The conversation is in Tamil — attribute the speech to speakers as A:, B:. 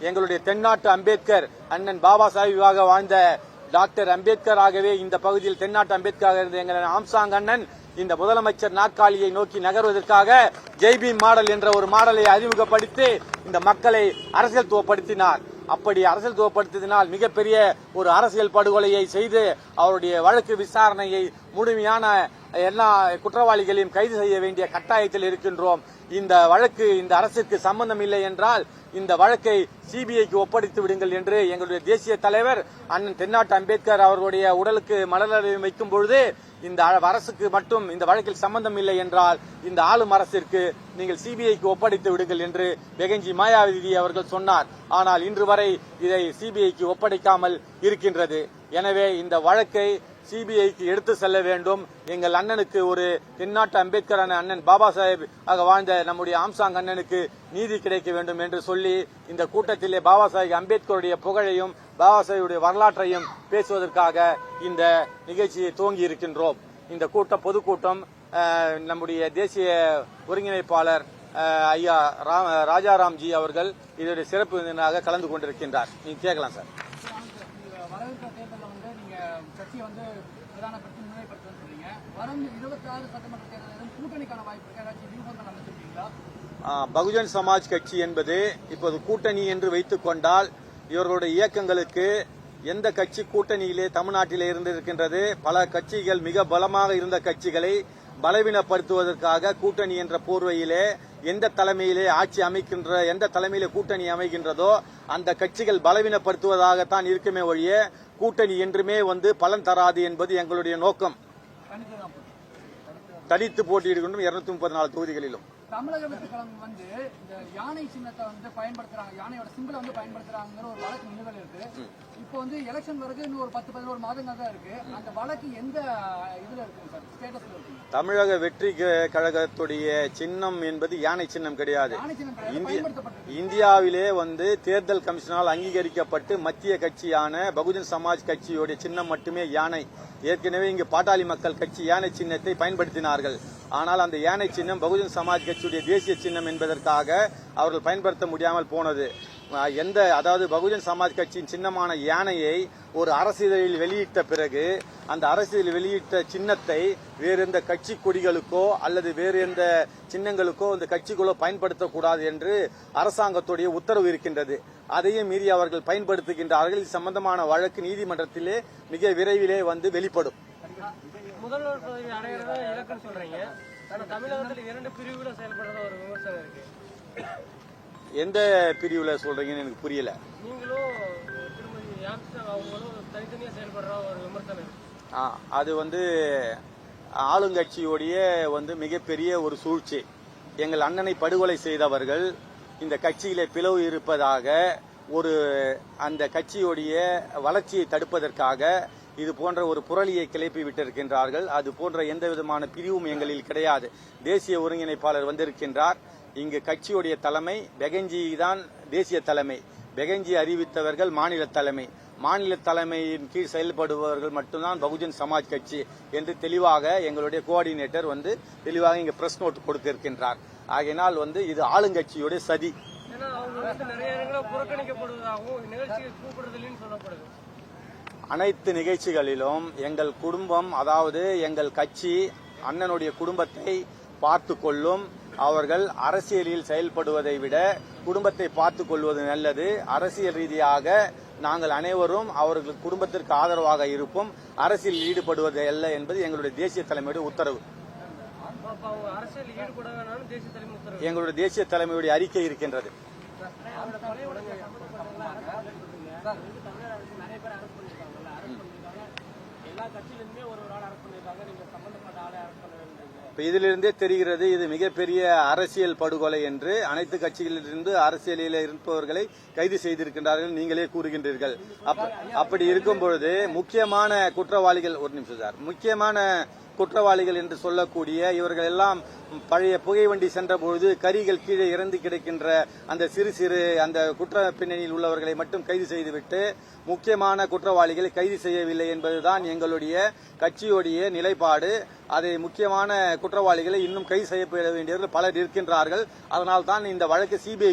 A: எங்களுடைய தென்னாட்டு அம்பேத்கர் அண்ணன் பாபா சாஹிபாக வாழ்ந்த டாக்டர் அம்பேத்கராகவே இந்த பகுதியில் தென்னாட்டு அம்பேத்கராக இருந்த எங்கள் ஆம்சாங் அண்ணன் இந்த முதலமைச்சர் நாற்காலியை நோக்கி நகர்வதற்காக ஜெய்பி மாடல் என்ற ஒரு மாடலை அறிமுகப்படுத்தி இந்த மக்களை அரசியல் துவப்படுத்தினார். அப்படி அரசியல் துவப்படுத்தினால் மிகப்பெரிய ஒரு அரசியல் படுகொலையை செய்து அவருடைய வழக்கு விசாரணையை முழுமையான எல்லா குற்றவாளிகளையும் கைது செய்ய வேண்டிய கட்டாயத்தில் இருக்கின்றோம். இந்த வழக்கு இந்த அரசுக்கு சம்பந்தம் இல்லை என்றால் இந்த வழக்கை சிபிஐக்கு ஒப்படைத்து விடுங்கள் என்று எங்களுடைய தேசிய தலைவர் அண்ணன் தென்னாட்டு அம்பேத்கர் அவர்களுடைய உடலுக்கு மலரடி வைக்கும் பொழுது இந்த அரசுக்கு மட்டும் இந்த வழக்கில் சம்பந்தம் இல்லை என்றால் இந்த ஆளும் அரசிற்கு நீங்கள் சிபிஐக்கு ஒப்படைத்து விடுங்கள் என்று வெகஞ்சி மாயாவதி அவர்கள் சொன்னார். ஆனால் இன்று வரை இதை சிபிஐக்கு ஒப்படைக்காமல் இருக்கின்றது. எனவே இந்த வழக்கை சிபிஐக்கு எடுத்து செல்ல வேண்டும். எங்கள் அண்ணனுக்கு ஒரு தென்னாட்டு அம்பேத்கரான அண்ணன் பாபா சாஹேப் ஆக வாழ்ந்த நம்முடைய ஆம்சாங் அண்ணனுக்கு நீதி கிடைக்க வேண்டும் என்று சொல்லி இந்த கூட்டத்திலே பாபா சாஹேப் அம்பேத்கருடைய புகழையும் பாபா சாஹிபுடைய வரலாற்றையும் பேசுவதற்காக இந்த நிகழ்ச்சியை துவங்கி இருக்கின்றோம். இந்த கூட்டம் பொதுக்கூட்டம் நம்முடைய தேசிய ஒருங்கிணைப்பாளர் ஐயா ராஜாராம்ஜி அவர்கள் இதனுடைய சிறப்பு விருந்தினராக கலந்து கொண்டிருக்கின்றார். நீங்க கேட்கலாம் சார்
B: வரவிருக்கிற தேர்தலில் வந்து நீங்க கட்சியை வந்து பிரதான பிரச்சனை முன்னிலைப்படுத்துன்னு சொல்றீங்க. வரும் இருபத்தி ஆறு சட்டமன்ற தேர்தலிலும் கூட்டணிக்கான வாய்ப்பு இருக்கு. ஏதாச்சும் வியூகங்கள் அமைச்சிருக்கீங்களா?
A: பகுஜன் சமாஜ் கட்சி என்பது இப்போது கூட்டணி என்று வைத்துக் கொண்டால் இவர்களுடைய இயக்கங்களுக்கு எந்த கட்சி கூட்டணியிலே தமிழ்நாட்டிலே இருந்து இருக்கின்றது பல கட்சிகள் மிக பலமாக இருந்த கட்சிகளை பலவீனப்படுத்துவதற்காக கூட்டணி என்ற போர்வையிலே எந்த தலைமையிலே ஆட்சி அமைக்கின்ற எந்த தலைமையிலே கூட்டணி அமைகின்றதோ அந்த கட்சிகள் பலவீனப்படுத்துவதாகத்தான் இருக்குமே ஒழிய கூட்டணி என்றுமே வந்து பலன் தராது என்பது எங்களுடைய நோக்கம். தனித்து போட்டியிடுகின்றோம் இருநூத்தி முப்பத்தி நாலு தொகுதிகளிலும்.
B: தமிழக வெற்றிக்கழகம் வந்து இந்த யானை சின்னத்தை வந்து பயன்படுத்துறாங்க யானையோட சிம்பிளை வந்து பயன்படுத்துறாங்கிற ஒரு வழக்கு நிலுவையில் இருக்கு. இப்போ வந்து எலெக்ஷன் வரைக்கும் இன்னும் ஒரு பத்து பதினோரு மாதங்கள் தான் இருக்கு. அந்த வழக்கு எந்த இதுல இருக்குங்க சார்? ஸ்டேட்டஸ்ல இருக்குங்க
A: தமிழக வெற்றி கழகத்துடைய சின்னம் என்பது யானை சின்னம் கிடையாது. இந்தியாவிலே வந்து தேர்தல் கமிஷனால் அங்கீகரிக்கப்பட்டு மத்திய கட்சியான பகுஜன் சமாஜ் கட்சியுடைய சின்னம் மட்டுமே யானை. ஏற்கனவே இங்கு பாட்டாளி மக்கள் கட்சி யானை சின்னத்தை பயன்படுத்தினார்கள். ஆனால் அந்த யானை சின்னம் பகுஜன் சமாஜ் கட்சியுடைய தேசிய சின்னம் என்பதற்காக அவர்கள் பயன்படுத்த முடியாமல் போனது. எந்த அதாவது பகுஜன் சமாஜ் கட்சியின் சின்னமான யானையை ஒரு அரசிதழில் வெளியிட்ட பிறகு அந்த அரசியல் வெளியிட்ட சின்னத்தை வேறு எந்த கட்சி கொடிகளுக்கோ அல்லது வேறு எந்த சின்னங்களுக்கோ இந்த கட்சிகளோ பயன்படுத்தக்கூடாது என்று அரசாங்கத்துடைய உத்தரவு இருக்கின்றது. அதையும் மீறி அவர்கள் பயன்படுத்துகின்றார்கள். இது சம்பந்தமான வழக்கு நீதிமன்றத்திலே மிக விரைவிலே வந்து வெளிப்படும்.
C: முதல்வர் பதவி இலக்குன்னு சொல்றீங்க. ஆனா தமிழகத்தில் இரண்டு பிரிவுகளும் செயல்படுறது ஒரு விமர்சனம் இருக்கு
A: எந்த பிரிவுல சொல்றீங்கன்னு எனக்கு புரியல. ஆ, அது வந்து ஆளுங்கட்சியுடைய வந்து மிகப்பெரிய ஒரு சூழ்ச்சி. எங்கள் அண்ணனை படுகொலை செய்தவர்கள் இந்த கட்சியிலே பிளவு இருப்பதாக ஒரு அந்த கட்சியுடைய வளர்ச்சியை தடுப்பதற்காக இது போன்ற ஒரு புரளியை கிளப்பி விட்டிருக்கின்றார்கள். அது போன்ற எந்த விதமான பிரிவும் எங்களில் கிடையாது. தேசிய ஒருங்கிணைப்பாளர் வந்திருக்கின்றார். இங்கு கட்சியுடைய தலைமை பெகஞ்சி தான் தேசிய தலைமை. பெகஞ்சி அறிவித்தவர்கள் மாநில தலைமை. மாநில தலைமையின் கீழ் செயல்படுபவர்கள் மட்டும்தான் பகுஜன் சமாஜ் கட்சி என்று தெளிவாக எங்களுடைய கோஆர்டினேட்டர் வந்து தெளிவாக இங்க பிரஸ் நோட் கொடுத்திருக்கின்றார். ஆகையினால் வந்து இது ஆளுங்கட்சியுடைய சதி. அனைத்து நிகழ்ச்சிகளிலும் எங்கள் குடும்பம் அதாவது எங்கள் கட்சி அண்ணனுடைய குடும்பத்தை பார்த்து கொள்ளும் அவர்கள் அரசியலில் செயல்படுவதை விட குடும்பத்தை பார்த்து கொள்வது நல்லது. அரசியல் ரீதியாக நாங்கள் அனைவரும் அவர்கள் குடும்பத்திற்கு ஆதரவாக இருப்போம். அரசியலில் ஈடுபடுவது அல்ல என்பது எங்களுடைய தேசிய தலைமையுடைய உத்தரவு. எங்களுடைய தேசிய தலைமையுடைய அறிக்கை இருக்கின்றது.
C: எல்லா கட்சியிலுமே ஒரு ஒரு ஆள் அரசு பண்ணிருக்காங்க நீங்க சம்பந்தப்பட்ட ஆளை அரசு பண்ண
A: இப்போ இதிலிருந்தே தெரிகிறது இது மிகப்பெரிய அரசியல் படுகொலை என்று அனைத்து கட்சிகளிலிருந்து அரசியலில் இருப்பவர்களை கைது செய்திருக்கின்றார்கள் நீங்களே கூறுகின்றீர்கள். அப்ப- அப்படி இருக்கும் பொழுது முக்கியமான குற்றவாளிகள் ஒரு நிமிஷம் சார். முக்கியமான குற்றவாளிகள் என்று சொல்லக்கூடிய இவர்கள் எல்லாம் பழைய புகை வண்டி சென்ற பொழுது கரிகள் கீழே இறந்து கிடக்கின்ற அந்த சிறு சிறு அந்த குற்ற பின்னணியில் உள்ளவர்களை மட்டும் கைது செய்துவிட்டு முக்கியமான குற்றவாளிகளை கைது செய்யவில்லை என்பதுதான் எங்களுடைய கட்சியுடைய நிலைப்பாடு. அதை முக்கியமான குற்றவாளிகளை இன்னும் கைது செய்யப்பட வேண்டியவர்கள் பலர் இருக்கின்றார்கள். அதனால் தான் இந்த வழக்கு சிபிஐ